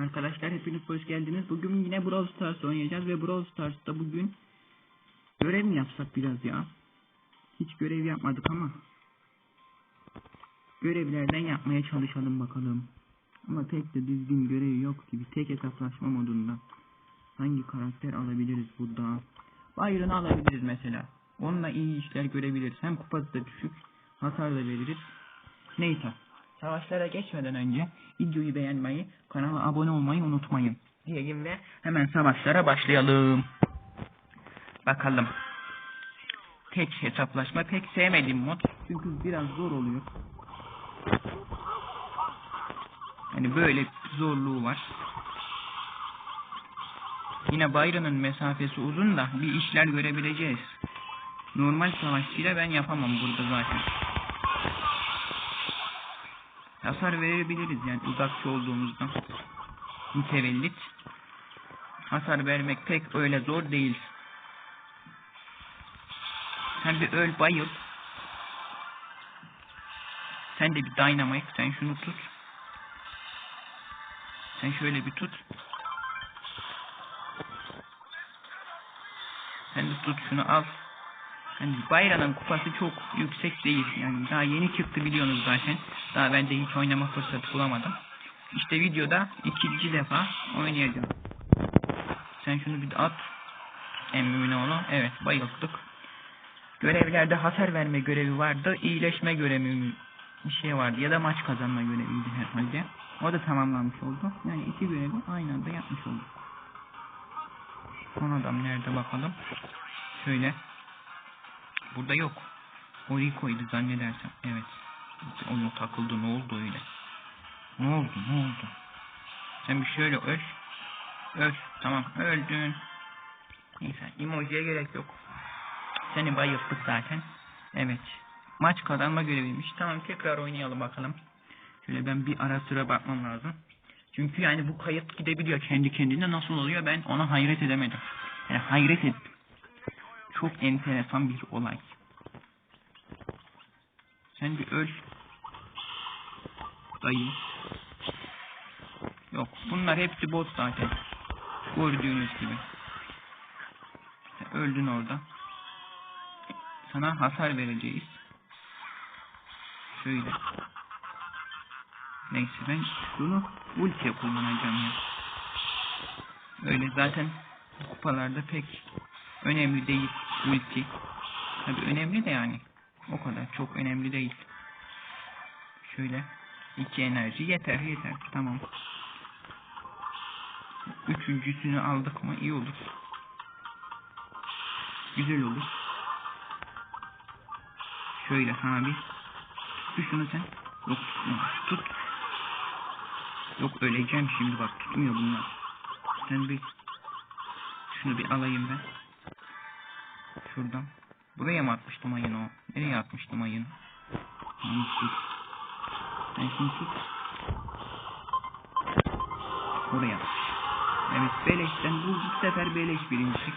Arkadaşlar hepiniz hoş geldiniz. Bugün yine Brawl Stars oynayacağız ve Brawl Stars'ta bugün görev mi yapsak biraz ya? Hiç görev yapmadık ama görevlerden yapmaya çalışalım bakalım. Ama pek de düzgün görev yok gibi. Tek hesaplaşma modunda. Hangi karakter alabiliriz burada? Byron'ı alabiliriz mesela. Onunla iyi işler görebiliriz. Hem kupası da düşük. Hasar da veririz. Neyse. Savaşlara geçmeden önce videoyu beğenmeyi, kanala abone olmayı unutmayın. Diyeyim ve hemen savaşlara başlayalım. Bakalım. Tek hesaplaşma pek sevmediğim mod. Çünkü biraz zor oluyor. Hani böyle zorluğu var. Yine Byron'ın mesafesi uzun da bir işler görebileceğiz. Normal savaşçıyla ben yapamam burada zaten. Hasar verebiliriz yani uzakçı olduğumuzdan. Mütevellit. Hasar vermek pek öyle zor değil. Sen bir öl bayıl. Sen de bir dynamite. Sen şunu tut. Sen şöyle bir tut. Sen de tut şunu al. Yani Bayran'ın kupası çok yüksek değil. Yani daha yeni çıktı biliyorsunuz zaten. Daha ben de hiç oynama fırsatı bulamadım. İşte videoda ikinci defa oynayacağım. Sen şunu bir at. Emmümüne onu. Evet bayılttık. Görevlerde hasar verme görevi vardı. İyileşme görevi bir şey vardı. Ya da maç kazanma göreviydi herhalde. O da tamamlanmış oldu. Yani iki görevi aynı anda yapmış olduk. Son adam nerede bakalım. Şöyle. Burada yok. O Rico'ydu zannedersem. Evet. Onu takıldı. Ne oldu öyle? Ne oldu? Ne oldu? Sen bir şöyle öl. Öl. Tamam. Öldün. Neyse. Emojiye gerek yok. Seni bayılttık zaten. Evet. Maç kazanma göreviymiş. Tamam tekrar oynayalım bakalım. Şöyle ben bir ara sıra bakmam lazım. Çünkü yani bu kayıt gidebiliyor kendi kendine. Nasıl oluyor ben ona hayret edemedim. Yani hayret ettim. Çok enteresan bir olay. Sen bir öl. Dayı. Yok. Bunlar hepsi bot zaten. Gördüğünüz gibi. Sen öldün orada. Sana hasar vereceğiz. Şöyle. Neyse ben bunu ultiye kullanacağım ya. Öyle zaten kupalarda pek önemli değil ulti. Tabi önemli de yani. O kadar çok önemli değil. Şöyle iki enerji yeter yeter tamam. Üçüncüsünü aldık mı iyi olur. Güzel olur. Şöyle sana bir tut şunu sen. Yok. Tut. Yok öleceğim şimdi bak tutmuyor bunlar. Sen bir şunu bir alayım ben. Şuradan. Buraya mı atmıştım ayını o? Nereye atmıştım ayını? Sen şunu tut. Oraya atmış. Evet beleşten bu, bu sefer beleş birincilik.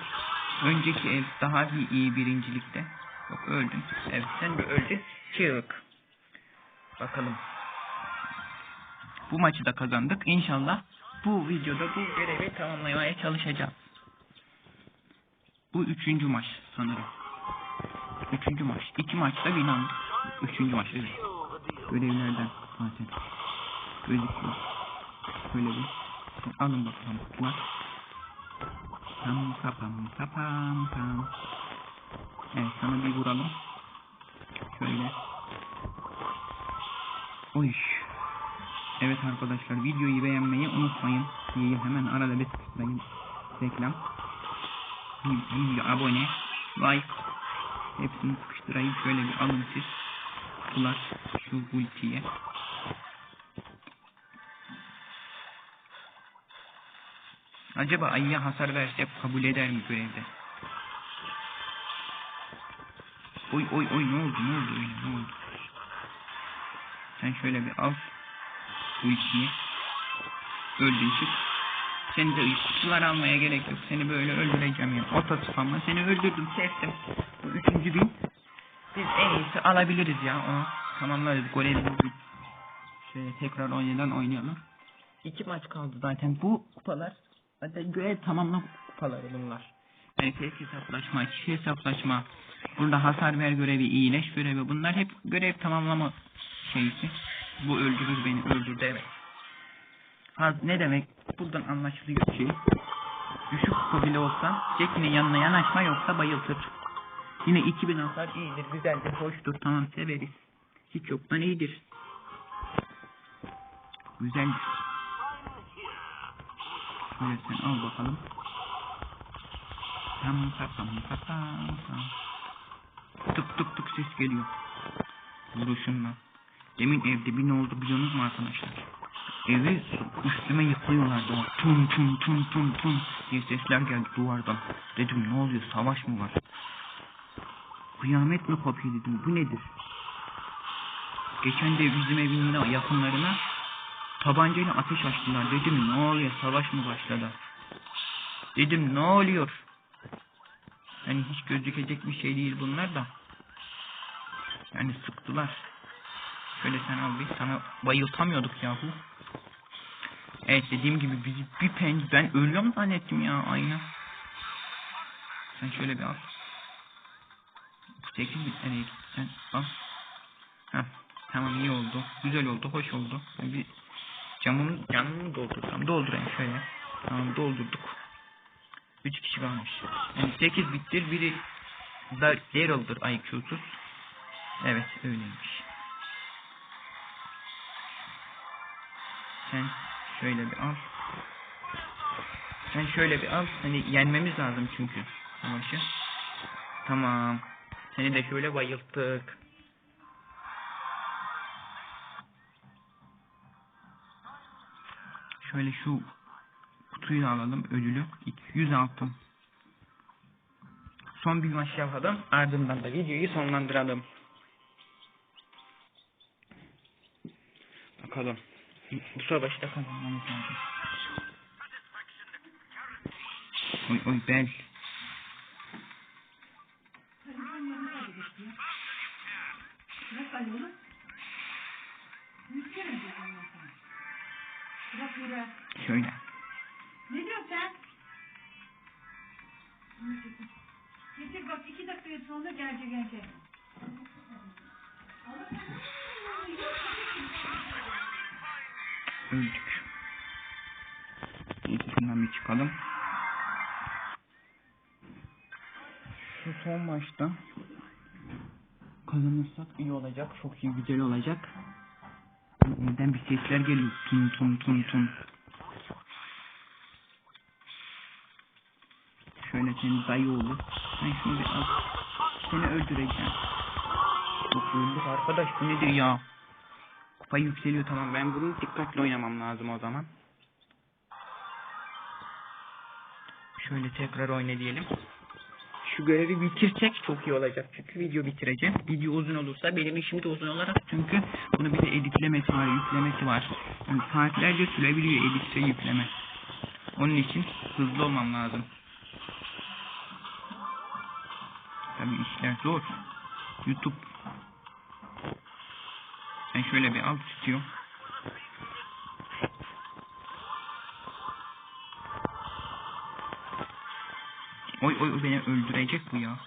Önceki ev daha iyi, iyi birincilikte. Yok öldün. Evet sen de öldün. Çık. Bakalım. Bu maçı da kazandık. İnşallah bu videoda bu görevi tamamlamaya çalışacağım. Bu üçüncü maç sanırım. Üçüncü maç. İki maçta bin aldık. Üçüncü maç evet. Görevlerden zaten. Gözüküyor. Böyle bir. Alın bakalım. Bak. Pam pam pam pam. Evet sana bir vuralım. Şöyle. Oy. Evet arkadaşlar videoyu beğenmeyi unutmayın. İyi hemen arada bir tıklayın. Reklam. Video abone. Like. Hepsini sıkıştırayım. Şöyle bir alın siz. Kutular. Şu ultiye. Acaba ayıya hasar versek kabul eder mi görevde? Oy oy oy ne oldu ne oldu öyle ne oldu? Sen şöyle bir al. Bu ikiyi. Öldün çık. Seni de kutular almaya gerek yok. Seni böyle öldüreceğim ya. Oto spamla seni öldürdüm kestim. Bu üçüncü bin. Biz en iyisi alabiliriz ya onu. Tamamlarız golemi bugün. Şöyle tekrar oynadan oynayalım. İki maç kaldı zaten. Bu kupalar zaten görev tamamla kupaları bunlar. Tek hesaplaşma, çift hesaplaşma, burada hasar ver görevi, iyileş görevi bunlar hep görev tamamlama şeysi. Bu öldürür beni, öldürdü evet. Ha, ne demek? Buradan anlaşılıyor ki düşük kupa bile olsa Jackie'nin yanına yanaşma yoksa bayıltır. Yine 2000 hasar iyidir, güzeldir, hoştur, tamam severiz. Hiç yoktan iyidir. Güzeldir. Şöyle sen al bakalım. Tam tam tam tam. Tık tık tık ses geliyor. Vuruşunla. Demin evde bir ne oldu biliyorsunuz mu arkadaşlar? Evi üstüme yıkıyorlardı. Bak, Tum tum tum tum tum diye sesler geldi duvardan. Dedim ne oluyor savaş mı var? Kıyamet mi kopuyor dedim bu nedir? Geçen de bizim evin yakınlarına tabancayla ateş açtılar. Dedim ne oluyor savaş mı başladı? Dedim ne oluyor? Yani hiç gözükecek bir şey değil bunlar da. Yani sıktılar. Şöyle sen al bir sana bayıltamıyorduk yahu. Evet dediğim gibi bizi bir pen ben ölüyorum zannettim ya ayna. Sen şöyle bir al. Bu 8 bit nereye gitti sen al. Heh, tamam iyi oldu. Güzel oldu, hoş oldu. Ben bir camımın canımı doldursam doldurayım şöyle. Tamam doldurduk. 3 kişi kalmış. Yani 8 bittir biri da Daryl'dır IQ'suz. Evet öyleymiş. Sen şöyle bir al. Sen şöyle bir al. Hani yenmemiz lazım çünkü savaşı. Tamam. Seni de şöyle bayılttık. Şöyle şu kutuyu da alalım ödülü. 200 altın. Son bir maç yapalım. Ardından da videoyu sonlandıralım. Bakalım. Bu savaşta kazanmamız lazım. Oy oy bel. Şöyle. Ne diyorsun sen? Getir bak iki dakika sonra gelecek gelecek. Öldük. İlkinden bir çıkalım. Şu son maçta kazanırsak iyi olacak. Çok iyi güzel olacak. Neden bir sesler geliyor. Tum tum tum tum. Şöyle senin dayı oğlu. Ben bir al. Seni öldüreceğim. Çok öldük arkadaş bu nedir ya? Kupa yükseliyor tamam ben bunu dikkatli oynamam lazım o zaman. Şöyle tekrar oyna diyelim. Şu görevi bitirsek çok iyi olacak çünkü video bitireceğim. Video uzun olursa benim işim de uzun olarak çünkü bunu bir de editlemesi var, yüklemesi var. Yani saatlerce sürebiliyor edit yükleme. Onun için hızlı olmam lazım. Tabii işler zor. YouTube ben şöyle bir alt istiyorum. Oy oy beni öldürecek bu ya.